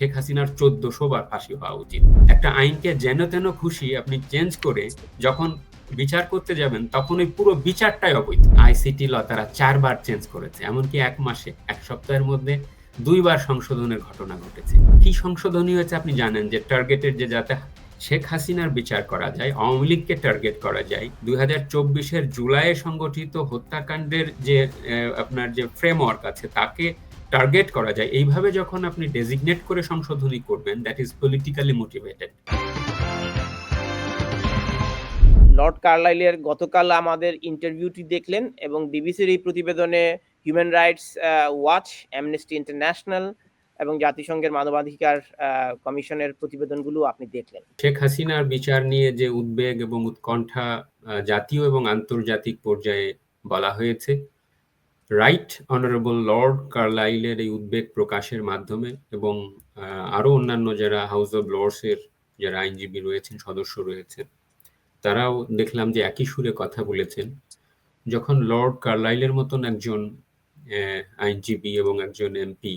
শেখ হাসিনার চোদ্দশো বার ফাঁসি হওয়া উচিত। একটা আইনকে যেন তেন খুশি আপনি চেঞ্জ করে যখন বিচার করতে যাবেন, তখন ওই পুরো বিচারটাই অবৈধ। আইসিটি ল তারা চারবার চেঞ্জ করেছে, এমনকি এক মাসে, এক সপ্তাহের মধ্যে দুইবার সংশোধনের ঘটনা ঘটেছে। কি সংশোধনী হয়েছে আপনি জানেন যে টার্গেটের যে যাতে শেখ হাসিনার বিচার করা যায়, আওয়ামী লীগকে টার্গেট করা যায়, দুই হাজার চব্বিশের জুলাইয়ে সংগঠিত হত্যাকাণ্ডের যে আপনার যে ফ্রেমওয়ার্ক আছে, তাকে টার্গেট করা যায় এইভাবে যখন আপনি ডেজিগনেট করে সংশোধনী করবেন that is politically motivated Lord কার্লাইলের গতকাল আমাদের ইন্টারভিউটি দেখলেন এবং বিবিসির এই প্রতিবেদনে Human Rights Watch Amnesty International এবং জাতিসংঘের মানবাধিকার কমিশনের প্রতিবেদনগুলো আপনি দেখলেন। শেখ হাসিনার বিচার নিয়ে যে উদ্বেগ এবং উৎকণ্ঠা জাতীয় এবং আন্তর্জাতিক পর্যায়ে বলা হয়েছে রাইট অনারেবল লর্ড কার্লাইলের এই উদ্বেগ প্রকাশের মাধ্যমে এবং আরও অন্যান্য যারা হাউস অব লর্ডসের যারা আইনজীবী রয়েছেন, সদস্য রয়েছেন, তারাও দেখলাম যে একই সুরে কথা বলেছেন। যখন লর্ড কার্লাইলের মতন একজন আইনজীবী এবং একজন এমপি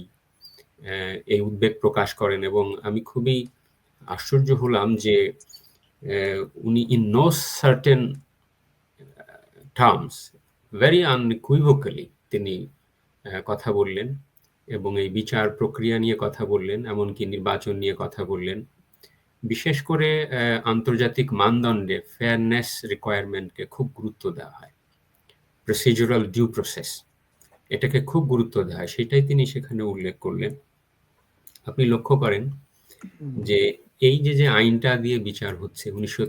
এই উদ্বেগ প্রকাশ করেন এবং আমি খুবই আশ্চর্য হলাম যে উনি in no certain terms very unequivocally তিনি কথা বললেন এবং এই বিচার প্রক্রিয়া নিয়ে কথা বললেন, এমনকি নির্বাচন নিয়ে কথা বললেন। বিশেষ করে আন্তর্জাতিক মানদণ্ডে ফেয়ারনেস রিকোয়ারমেন্টকে খুব গুরুত্ব দেওয়া হয়। প্রসিজুরাল ডিউ প্রসেস এটাকে খুব গুরুত্ব দেওয়া হয়, সেটাই তিনি সেখানে উল্লেখ করলেন। আপনি লক্ষ্য করেন যে এই যে যে আইনটা দিয়ে বিচার হচ্ছে, উনিশশো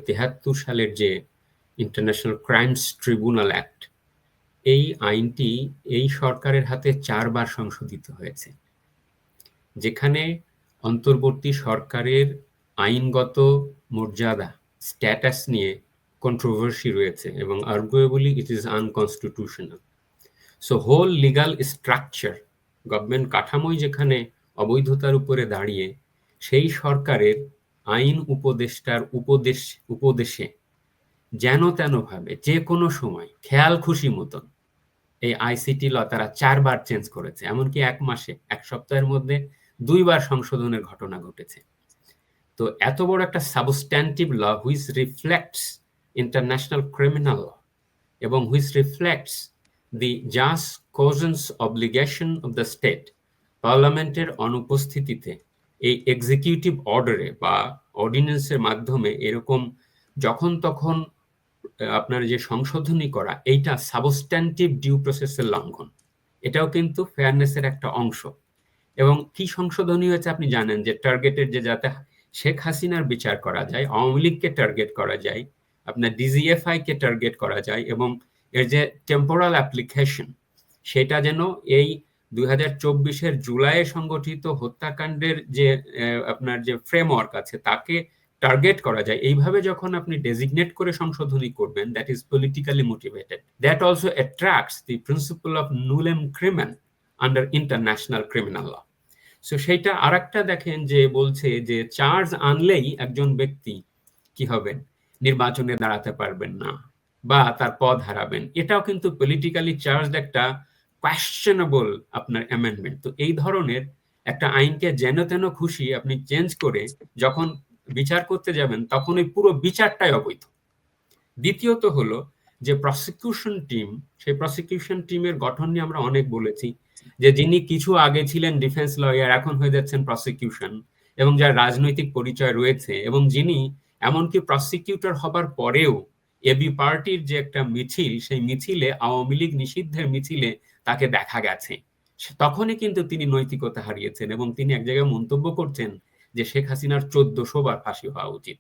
সালের যে ইন্টারন্যাশনাল ক্রাইমস ট্রিব্যুনাল অ্যাক্ট এই আইনটি এই সরকারের হাতে চারবার সংশোধিত হয়েছে, যেখানে অন্তর্বর্তী সরকারের আইনগত মর্যাদা স্ট্যাটাস নিয়ে কন্ট্রোভার্সি রয়েছে এবং arguably it is unconstitutional so whole legal structure government কাঠামোই যেখানে অবৈধতার উপরে দাঁড়িয়ে, সেই সরকারের আইন উপদেষ্টার উপদেশ, উপদেশে যেন তেন ভাবে যে কোনো সময়, খেয়াল খুশি মতন এই আইসিটি ল তারা চারবার চেঞ্জ করেছে। এমনকি এক মাসে, এক সপ্তাহের মধ্যে দুইবার সংশোধনের ঘটনা ঘটেছে। তো এত বড় একটা substantive law which reflects international criminal law এবং which reflects the jus cogens obligation of the state পার্লামেন্টের অনুপস্থিতিতে এই এক্সিকিউটিভ অর্ডারে বা অর্ডিন্যান্সের মাধ্যমে এরকম যখন তখন আপনার যে সংশোধনী করা, এইটা সাবস্ট্যান্টিভ ডিউ প্রসেসের লঙ্ঘন। এটাও কিন্তু ফেয়ারনেসের একটা অংশ। এবং কি সংশোধনী হয়েছে আপনি জানেন যে টার্গেটের যে যাতে শেখ হাসিনার বিচার করা যায়, আওয়ামী লীগকে টার্গেট করা যায়, আপনার ডিজিএফআই কে টার্গেট করা যায় এবং এর যে টেম্পোরাল অ্যাপ্লিকেশন সেটা যেন এই দুই হাজার চব্বিশের জুলাইয়ে সংগঠিত হত্যাকাণ্ডের যে আপনার যে ফ্রেমওয়ার্ক আছে, তাকে টার্গেট করা যায়, এইভাবে যখন আপনি ডেজিগনেট করে সংশোধনী করবেন that is politically motivated that also attracts the principle of nullum crimen under international criminal law so সেইটা আরেকটা দেখেন যে বলছে যে চার্জ আনলেই একজন ব্যক্তি কি হবেন? নির্বাচনে দাঁড়াতে পারবেন না বা তার পদ হারাবেন। এটাও কিন্তু পলিটিক্যালি চার্জড একটা কোয়েশ্চেনেবল আপনার অ্যামেন্ডমেন্ট তো এই ধরনের একটা আইনকে যেন তেন খুশি আপনি চেঞ্জ করে যখন বিচার করতে যাবেন, তখন ওই পুরো বিচারটাই অবৈধ। দ্বিতীয়ত হলো যে প্রসিকিউশন টিম সেই প্রসিকিউশন টিমের গঠন নিয়ে আমরা অনেক বলেছি, যে যিনি কিছু আগে ছিলেন ডিফেন্স লয়ার এখন হয়ে যাচ্ছেন প্রসিকিউশন এবং যার রাজনৈতিক পরিচয় রয়েছে, এবং যিনি এমনকি প্রসিকিউটর হবার পরেও এবি পার্টির যে একটা মিছিল, সেই মিছিলে আওয়ামী লীগ নিষিদ্ধের মিছিলে তাকে দেখা গেছে। তখনই কিন্তু তিনি নৈতিকতা হারিয়েছেন, এবং তিনি এক জায়গায় মন্তব্য করছেন যে শেখ হাসিনার চোদ্দশো বার ফাঁসি হওয়া উচিত।